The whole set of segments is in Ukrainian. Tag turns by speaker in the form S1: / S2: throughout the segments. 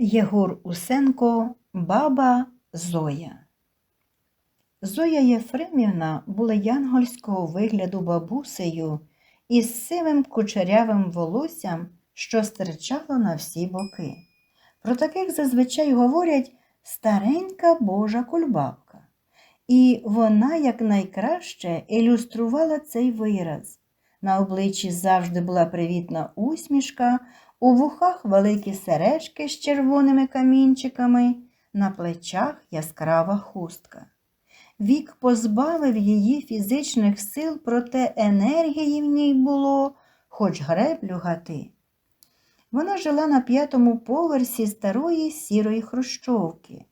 S1: Єгор Усенко, баба Зоя. Зоя Єфремівна була янгольського вигляду бабусею із сивим кучерявим волоссям, що стирчало на всі боки. Про таких зазвичай говорять старенька Божа кульбабка. І вона якнайкраще ілюструвала цей вираз. На обличчі завжди була привітна усмішка, у вухах великі сережки з червоними камінчиками, на плечах яскрава хустка. Вік позбавив її фізичних сил, проте енергії в ній було, хоч греблю гати. Вона жила на п'ятому поверсі старої сірої хрущовки.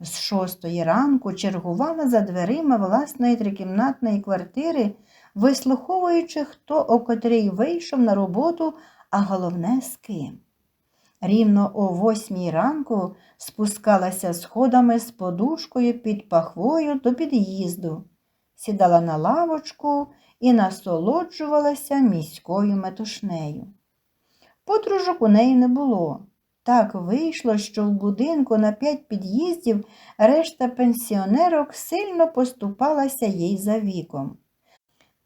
S1: З шостої ранку чергувала за дверима власної трикімнатної квартири, вислуховуючи, хто о котрій вийшов на роботу, а головне з ким. Рівно о восьмій ранку спускалася сходами з подушкою під пахвою до під'їзду, сідала на лавочку і насолоджувалася міською метушнею. Подружок у неї не було. Так вийшло, що в будинку на п'ять під'їздів решта пенсіонерок сильно поступалася їй за віком.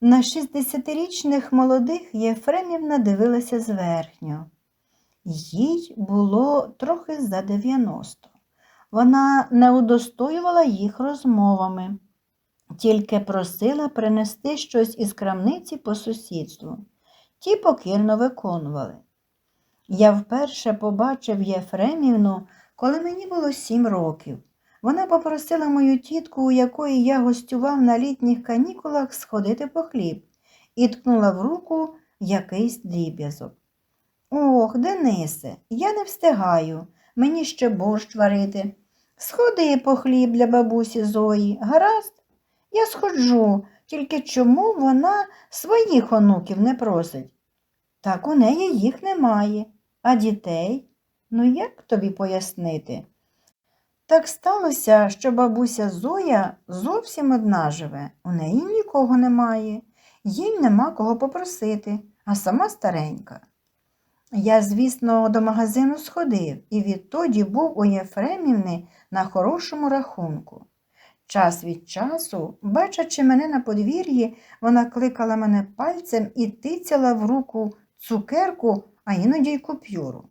S1: На 60-річних молодих Єфремівна дивилася зверхньо. Їй було трохи за 90. Вона не удостоювала їх розмовами, тільки просила принести щось із крамниці по сусідству. Ті покірно виконували. Я вперше побачив Єфремівну, коли мені було сім років. Вона попросила мою тітку, у якої я гостював на літніх канікулах, сходити по хліб, і ткнула в руку якийсь дріб'язок. Ох, Денисе, я не встигаю, мені ще борщ варити. Сходи по хліб для бабусі Зої, гаразд? Я сходжу, тільки чому вона своїх онуків не просить? Так у неї їх немає, а дітей? Ну як тобі пояснити? Так сталося, що бабуся Зоя зовсім одна живе, у неї нікого немає, їй нема кого попросити, а сама старенька. Я, звісно, до магазину сходив і відтоді був у Єфремівни на хорошому рахунку. Час від часу, бачачи мене на подвір'ї, вона кликала мене пальцем і тицяла в руку цукерку, а іноді й купюру.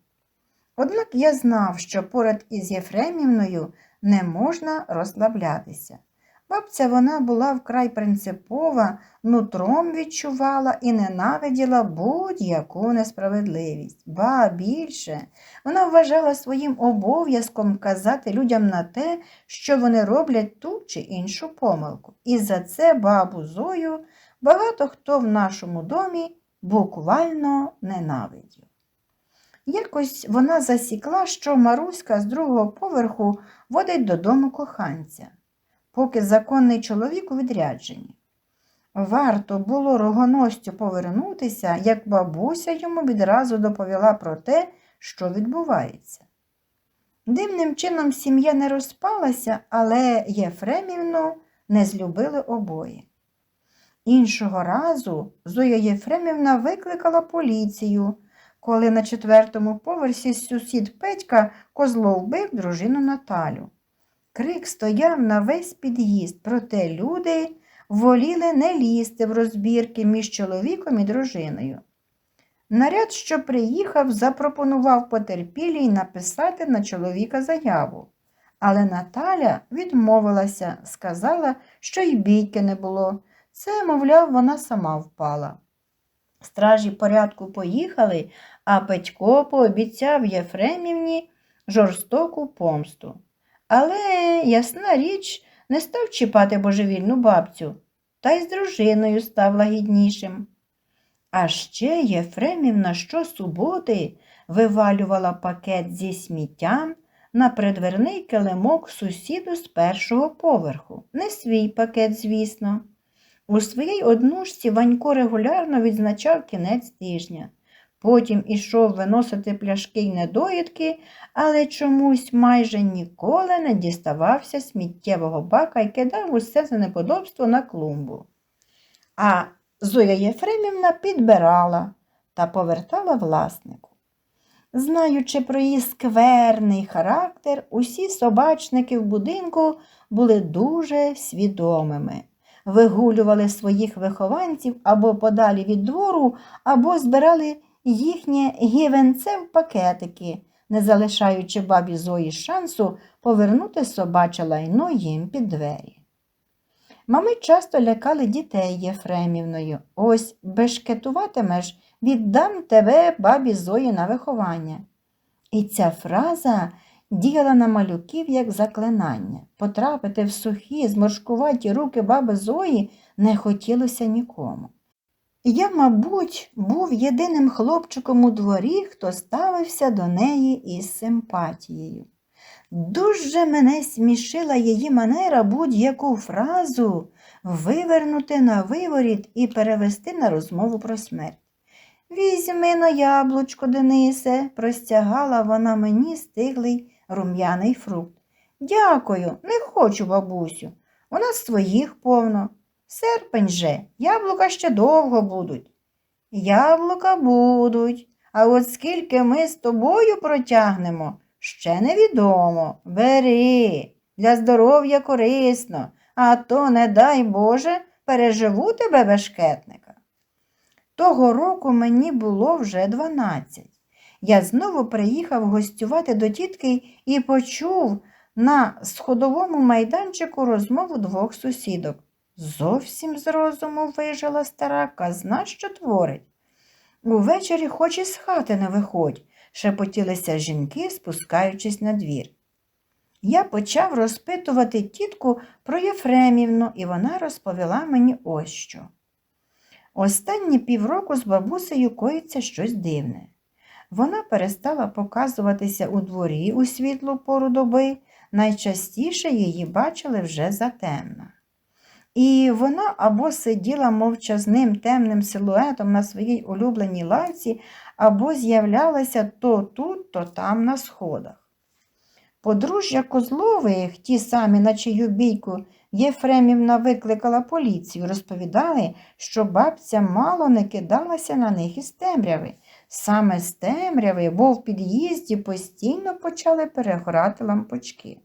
S1: Однак я знав, що поряд із Єфремівною не можна розслаблятися. Бабця вона була вкрай принципова, нутром відчувала і ненавиділа будь-яку несправедливість. Ба більше, вона вважала своїм обов'язком казати людям на те, що вони роблять ту чи іншу помилку. І за це бабу Зою багато хто в нашому домі буквально ненавидів. Якось вона засікла, що Маруська з другого поверху водить додому коханця поки законний чоловік у відрядженні. Варто було рогоностю повернутися, як бабуся йому відразу доповіла про те, що відбувається. Дивним чином сім'я не розпалася, але Єфремівну не злюбили обоє. Іншого разу Зоя Єфремівна викликала поліцію, коли на четвертому поверсі сусід Петька Козлов бив дружину Наталю. Крик стояв на весь під'їзд, проте люди воліли не лізти в розбірки між чоловіком і дружиною. Наряд, що приїхав, запропонував потерпілій написати на чоловіка заяву. Але Наталя відмовилася, сказала, що й бійки не було. Це, мовляв, вона сама впала. Стражі порядку поїхали, а Петько пообіцяв Єфремівні жорстоку помсту. Але, ясна річ, не став чіпати божевільну бабцю, та й з дружиною став лагіднішим. А ще Єфремівна щосуботи вивалювала пакет зі сміттям на придверний килимок сусіду з першого поверху. Не свій пакет, звісно. У своїй однушці Ванько регулярно відзначав кінець тижня. Потім ішов виносити пляшки й недоїдки, але чомусь майже ніколи не діставався сміттєвого бака і кидав усе за неподобство на клумбу. А Зоя Єфремівна підбирала та повертала власнику. Знаючи про її скверний характер, усі собачники в будинку були дуже свідомими. Вигулювали своїх вихованців або подалі від двору, або збирали їхнє гівенце в пакетики, не залишаючи бабі Зої шансу повернути собаче лайно їм під двері. Мами часто лякали дітей Єфремівною. Ось бешкетуватимеш, віддам тебе бабі Зої на виховання. І ця фраза діяла на малюків як заклинання. Потрапити в сухі, зморшкуваті руки баби Зої не хотілося нікому. Я, мабуть, був єдиним хлопчиком у дворі, хто ставився до неї із симпатією. Дуже мене смішила її манера будь-яку фразу вивернути на виворіт і перевести на розмову про смерть. Візьми на яблучко, Денисе, простягала вона мені стиглий рум'яний фрукт. Дякую, не хочу, бабусю. У нас своїх повно. Серпень же, яблука ще довго будуть. Яблука будуть, а от скільки ми з тобою протягнемо, ще невідомо. Бери, для здоров'я корисно, а то, не дай Боже, переживу тебе бешкетника. Того року мені було вже дванадцять. Я знову приїхав гостювати до тітки і почув на сходовому майданчику розмову двох сусідок. Зовсім з розуму вижила стара казна, що творить. Увечері хоч із хати не виходь, шепотілися жінки, спускаючись на двір. Я почав розпитувати тітку про Єфремівну, і вона розповіла мені ось що. Останні півроку з бабусею коїться щось дивне. Вона перестала показуватися у дворі у світлу пору доби, найчастіше її бачили вже затемна. І вона або сиділа мовчазним темним силуетом на своїй улюбленій лавці, або з'являлася то тут, то там на сходах. Подружжя Козлових, ті самі, на чию бійку Єфремівна викликала поліцію, розповідали, що бабця мало не кидалася на них із темряви. Саме з темряви, бо в під'їзді постійно почали перегорати лампочки.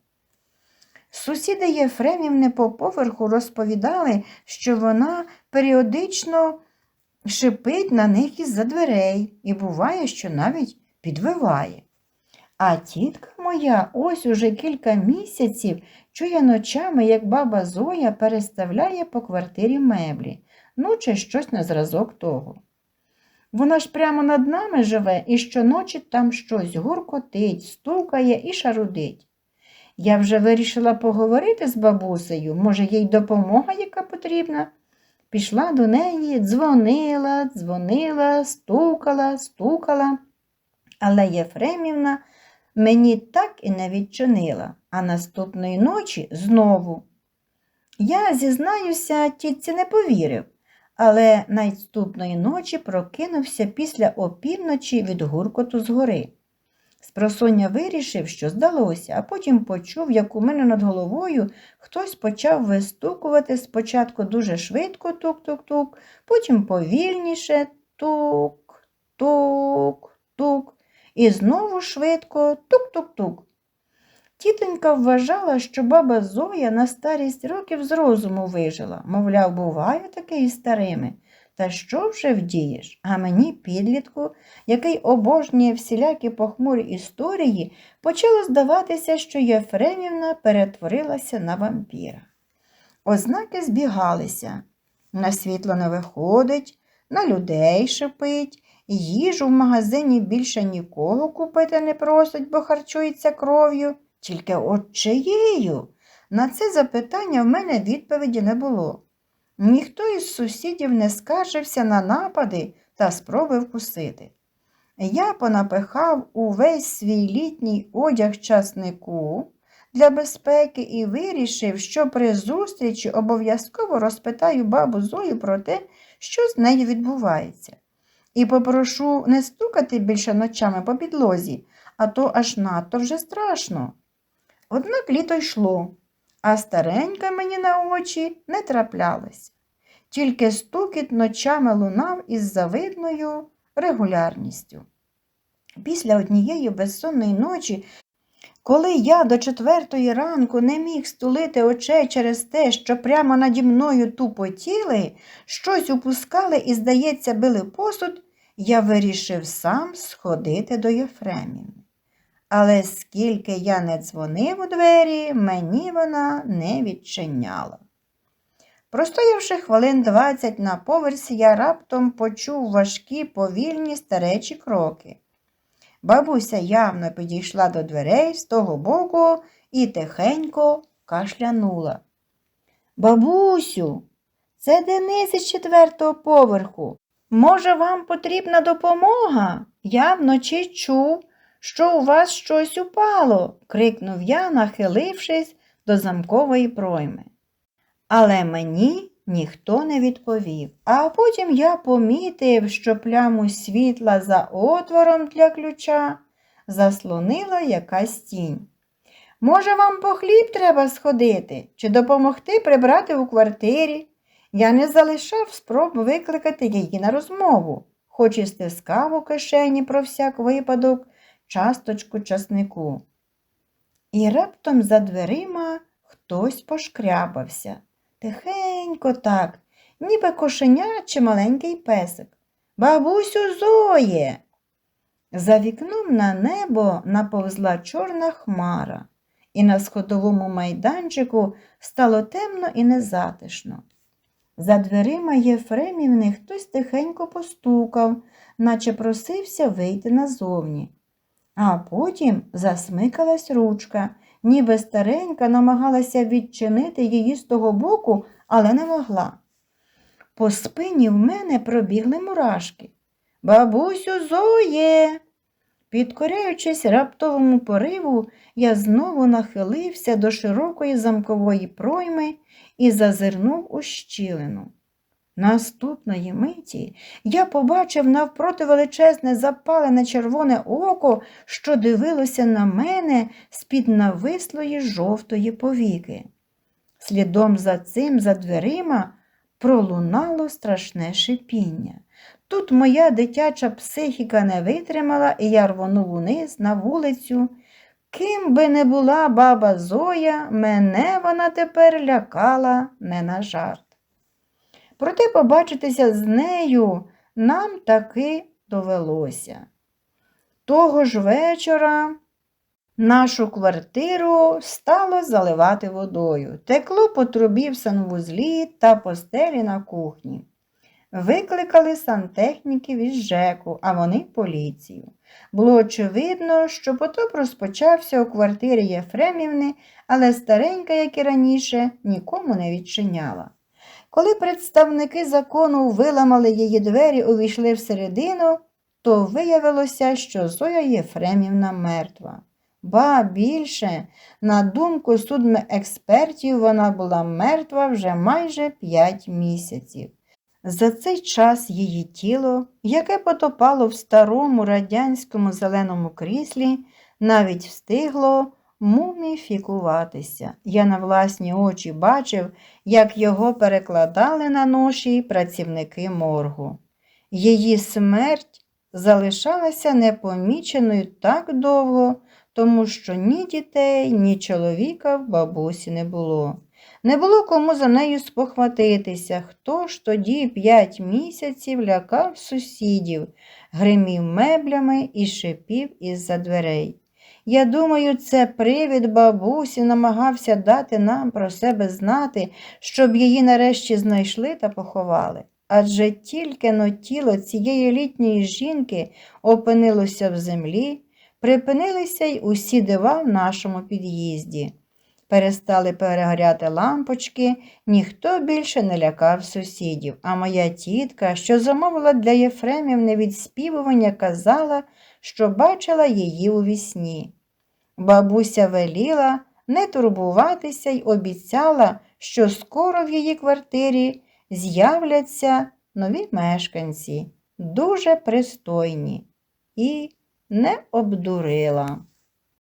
S1: Сусіди Єфремівни по поверху розповідали, що вона періодично шипить на них із-за дверей і буває, що навіть підвиває. А тітка моя ось уже кілька місяців чує ночами, як баба Зоя переставляє по квартирі меблі, ну чи щось на зразок того. Вона ж прямо над нами живе і щоночі там щось гуркотить, стукає і шарудить. Я вже вирішила поговорити з бабусею, може, їй допомога, яка потрібна. Пішла до неї, дзвонила, дзвонила, стукала, стукала, але Єфремівна мені так і не відчинила, а наступної ночі знову. Я, зізнаюся, тітці не повірив, але наступної ночі прокинувся після опівночі від гуркоту згори. Спросоння вирішив, що здалося, а потім почув, як у мене над головою хтось почав вистукувати спочатку дуже швидко тук-тук-тук, потім повільніше тук, тук, тук, і знову швидко тук-тук-тук. Тітонька вважала, що баба Зоя на старість років з розуму вижила, мовляв, буває таке і старими. Та що вже вдієш? А мені, підлітку, який обожнює всілякі похмурі історії, почало здаватися, що Єфремівна перетворилася на вампіра. Ознаки збігалися. На світло не виходить, на людей шипить, їжу в магазині більше нікого купити не просить, бо харчується кров'ю, тільки от чиєю? На це запитання в мене відповіді не було. Ніхто із сусідів не скаржився на напади та спроби вкусити. Я понапихав увесь свій літній одяг часнику для безпеки і вирішив, що при зустрічі обов'язково розпитаю бабу Зою про те, що з нею відбувається. І попрошу не стукати більше ночами по підлозі, а то аж надто вже страшно. Однак літо йшло а старенька мені на очі не траплялась. Тільки стукіт ночами лунав із завидною регулярністю. Після однієї безсонної ночі, коли я до четвертої ранку не міг стулити очей через те, що прямо наді мною тупотіли, щось упускали і, здається, били посуд, я вирішив сам сходити до Єфремівни. Але скільки я не дзвонив у двері, мені вона не відчиняла. Простоявши хвилин двадцять на поверсі, я раптом почув важкі, повільні старечі кроки. Бабуся явно підійшла до дверей з того боку і тихенько кашлянула. Бабусю, це Денис із четвертого поверху. Може, вам потрібна допомога? Я вночі чув, що у вас щось упало, крикнув я, нахилившись до замкової пройми. Але мені ніхто не відповів. А потім я помітив, що пляму світла за отвором для ключа заслонила якась тінь. Може, вам по хліб треба сходити чи допомогти прибрати у квартирі? Я не залишав спроб викликати її на розмову, хоч і стискав у кишені про всяк випадок часточку часнику. І раптом за дверима хтось пошкрябався. Тихенько так, ніби кошеня чи маленький песик. Бабусю Зоє. За вікном на небо наповзла чорна хмара, і на сходовому майданчику стало темно і незатишно. За дверима Єфремівни хтось тихенько постукав, наче просився вийти назовні. А потім засмикалась ручка, ніби старенька намагалася відчинити її з того боку, але не могла. По спині в мене пробігли мурашки. Бабусю Зоє. Підкоряючись раптовому пориву, я знову нахилився до широкої замкової пройми і зазирнув у щілину. Наступної миті я побачив навпроти величезне запалене червоне око, що дивилося на мене з-під навислої жовтої повіки. Слідом за цим, за дверима, пролунало страшне шипіння. Тут моя дитяча психіка не витримала, і я рвонув униз на вулицю. Ким би не була баба Зоя, мене вона тепер лякала не на жарт. Проте побачитися з нею нам таки довелося. Того ж вечора нашу квартиру стало заливати водою. Текло по трубі в санвузлі та постелі на кухні. Викликали сантехніків із ЖЕКу, а вони поліцію. Було очевидно, що потоп розпочався у квартирі Єфремівни, але старенька, як і раніше, нікому не відчиняла. Коли представники закону виламали її двері, увійшли всередину, то виявилося, що Зоя Єфремівна мертва. Ба більше, на думку судмекспертів, вона була мертва вже майже п'ять місяців. За цей час її тіло, яке потопало в старому радянському зеленому кріслі, навіть встигло муміфікуватися. Я на власні очі бачив, як його перекладали на ноші працівники моргу. Її смерть залишалася непоміченою так довго, тому що ні дітей, ні чоловіка в бабусі не було. Не було кому за нею спохватитися, хто ж тоді п'ять місяців лякав сусідів, гримів меблями і шипів із-за дверей. Я думаю, це привід бабусі намагався дати нам про себе знати, щоб її нарешті знайшли та поховали. Адже тільки но тіло цієї літньої жінки опинилося в землі, припинилися й усі дива в нашому під'їзді. Перестали перегоряти лампочки, ніхто більше не лякав сусідів, а моя тітка, що замовила для Єфремівни відспівування, казала, що бачила її у вісні. Бабуся веліла не турбуватися й обіцяла, що скоро в її квартирі з'являться нові мешканці, дуже пристойні, і не обдурила.